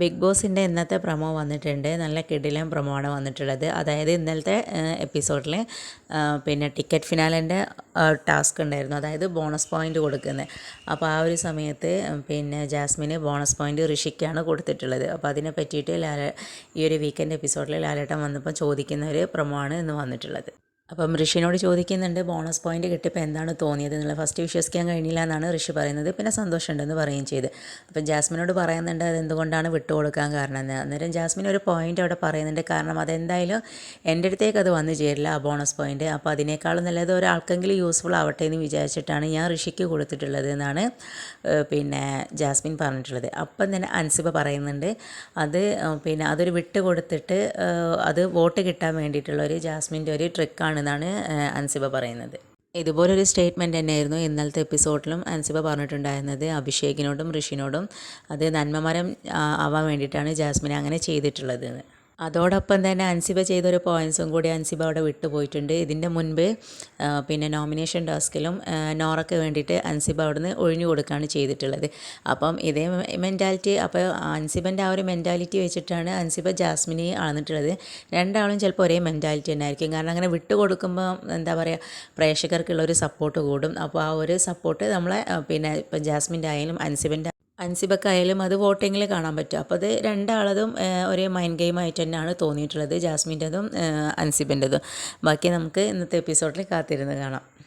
Big ബോസിന്റെ ഇന്നത്തെ promo വന്നിട്ടുണ്ട്. നല്ല കിടിലൻ പ്രമോ ആണ് വന്നിട്ടുള്ളത്. അതായത് ഇന്നലത്തെ എപ്പിസോഡിൽ പിന്നെ ടിക്കറ്റ് ഫിനാലിന്റെ ടാസ്ക് ഉണ്ടായിരുന്നു. അതായത് ബോണസ് പോയിന്റ് കൊടുക്കുന്നത്. അപ്പോൾ ആ ഒരു സമയത്ത് പിന്നെ ജാസ്മിന് ബോണസ് പോയിന്റ് ഋഷിക്കാണ് കൊടുത്തിട്ടുള്ളത്. അപ്പോൾ അതിനെ പറ്റിയിട്ട് ലാല ഈ ഒരു വീക്കെൻഡ് എപ്പിസോഡിൽ ലാലേട്ടൻ വന്നപ്പോൾ ചോദിക്കുന്ന ഒരു പ്രമോ ആണ് ഇന്ന് വന്നിട്ടുള്ളത്. അപ്പം ഋഷിനോട് ചോദിക്കുന്നുണ്ട് ബോണസ് പോയിന്റ് കിട്ടിയപ്പോൾ എന്താണ് തോന്നിയത്? എന്നുള്ളത് ഫസ്റ്റ് വിശ്വസിക്കാൻ കഴിഞ്ഞില്ല എന്നാണ് ഋഷി പറയുന്നത്. പിന്നെ സന്തോഷമുണ്ടെന്ന് പറയുകയും ചെയ്ത്. അപ്പം ജാസ്മിനോട് പറയുന്നുണ്ട് അതെന്തുകൊണ്ടാണ് വിട്ടുകൊടുക്കാൻ കാരണം? എന്ന്. അന്നേരം ജാസ്മിൻ ഒരു പോയിന്റ് അവിടെ പറയുന്നുണ്ട്. കാരണം അതെന്തായാലും എന്റെ അടുത്തേക്ക് അത് വന്നു ചേരില്ല ആ ബോണസ് പോയിന്റ് അപ്പോൾ അതിനേക്കാളും നല്ലത് ഒരാൾക്കെങ്കിലും യൂസ്ഫുൾ ആവട്ടെ എന്ന് വിചാരിച്ചിട്ടാണ് ഞാൻ ഋഷിക്ക് കൊടുത്തിട്ടുള്ളത് എന്നാണ് പിന്നെ ജാസ്മിൻ പറഞ്ഞിട്ടുള്ളത്. അപ്പം തന്നെ അൻസിബ പറയുന്നുണ്ട് അത് പിന്നെ അതൊരു വിട്ട് കൊടുത്തിട്ട് അത് വോട്ട് കിട്ടാൻ വേണ്ടിയിട്ടുള്ള ഒരു ജാസ്മിന്റെ ഒരു ട്രിക്കാണ് ആണെന്നാണ് അൻസിബ പറയുന്നത്. ഇതുപോലൊരു സ്റ്റേറ്റ്മെന്റ് തന്നെയായിരുന്നു ഇന്നലത്തെ എപ്പിസോഡിലും അൻസിബ പറഞ്ഞിട്ടുണ്ടായിരുന്നത്. അഭിഷേകിനോടും ഋഷിനോടും അത് നന്മമരം ആവാൻ വേണ്ടിയിട്ടാണ് ജാസ്മിൻ അങ്ങനെ ചെയ്തിട്ടുള്ളത് അതോടൊപ്പം തന്നെ അൻസിബ ചെയ്തൊരു പോയിൻസും കൂടി അൻസിബ അവിടെ വിട്ടുപോയിട്ടുണ്ട്. ഇതിന്റെ മുൻപ് പിന്നെ നോമിനേഷൻ ടാസ്കിലും നോറയ്ക്ക് വേണ്ടിയിട്ട് അൻസിബ അവിടുന്ന് ഒഴിഞ്ഞു കൊടുക്കുകയാണ് ചെയ്തിട്ടുള്ളത്. അപ്പം ഇതേ മെന്റാലിറ്റി അപ്പോൾ അൻസിബന്റെ ആ ഒരു മെന്റാലിറ്റി വെച്ചിട്ടാണ് അൻസിബ ജാസ്മിനെ അളന്നിട്ടുള്ളത്. രണ്ടാളും ചിലപ്പോൾ ഒരേ മെന്റാലിറ്റി തന്നെ കാരണം അങ്ങനെ വിട്ടു കൊടുക്കുമ്പോൾ എന്താ പറയുക പ്രേക്ഷകർക്കുള്ള ഒരു സപ്പോർട്ട് കൂടും. അപ്പോൾ ആ ഒരു സപ്പോർട്ട് നമ്മളെ പിന്നെ ഇപ്പം ജാസ്മിന്റെ ആയാലും അൻസിബന്റെ അൻസിബക്കായാലും അത് വോട്ടിങ്ങിൽ കാണാൻ പറ്റും. അപ്പോൾ അത് രണ്ടാളതും ഒരേ മൈൻഡ് ഗെയിമായിട്ട് തന്നെയാണ് തോന്നിയിട്ടുള്ളത്. ജാസ്മിന്റെതും അൻസിബിന്റെതും. ബാക്കി നമുക്ക് ഇന്നത്തെ എപ്പിസോഡിൽ കാത്തിരുന്ന് കാണാം.